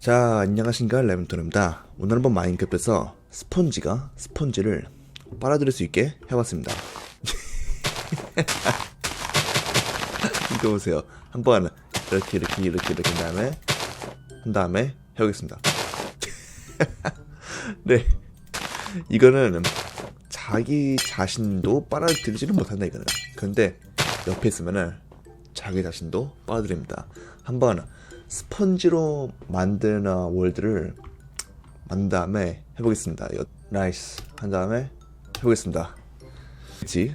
자, 안녕하신가 레몬톤입니다. 오늘 한번 마인크래프트에서 스펀지가 스펀지를 빨아들일 수 있게 해봤습니다. 이거 보세요. 한번 이렇게 이렇게 이렇게 이렇게 한 다음에 한 다음에 해보겠습니다. 네, 이거는 자기 자신도 빨아들이지는 못한다 이거는. 그런데 옆에 있으면은 자기 자신도 빨아들입니다. 한번 스펀지로 만드는 월드를 만든 다음에 해보겠습니다. 나이스 한 다음에 해보겠습니다. 그치?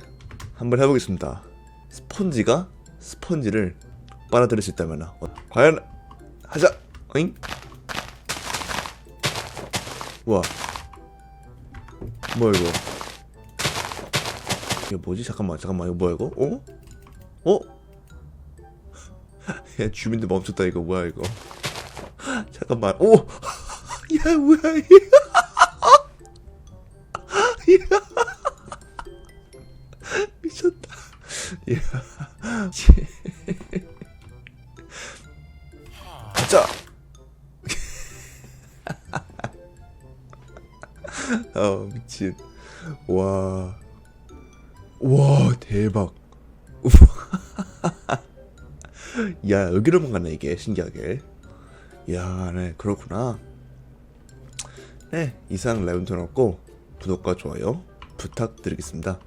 한번 해보겠습니다. 스펀지가 스펀지를 빨아들일 수 있다면 어, 과연 하자. 어잉? 와. 뭐야 이거? 이거 뭐지? 잠깐만, 잠깐만, 이거 뭐야 이거? 어? 어? 야 주민들 멈췄다 이거 뭐야 이거? 잠깐만, 오, 야 뭐야 이거? 야, 미쳤다. 야, 가자. 어 미친. 와. 와 대박. 야 여기로만 갔네 이게 신기하게. 야, 네 그렇구나. 네 이상 레온톤이었고 구독과 좋아요 부탁드리겠습니다.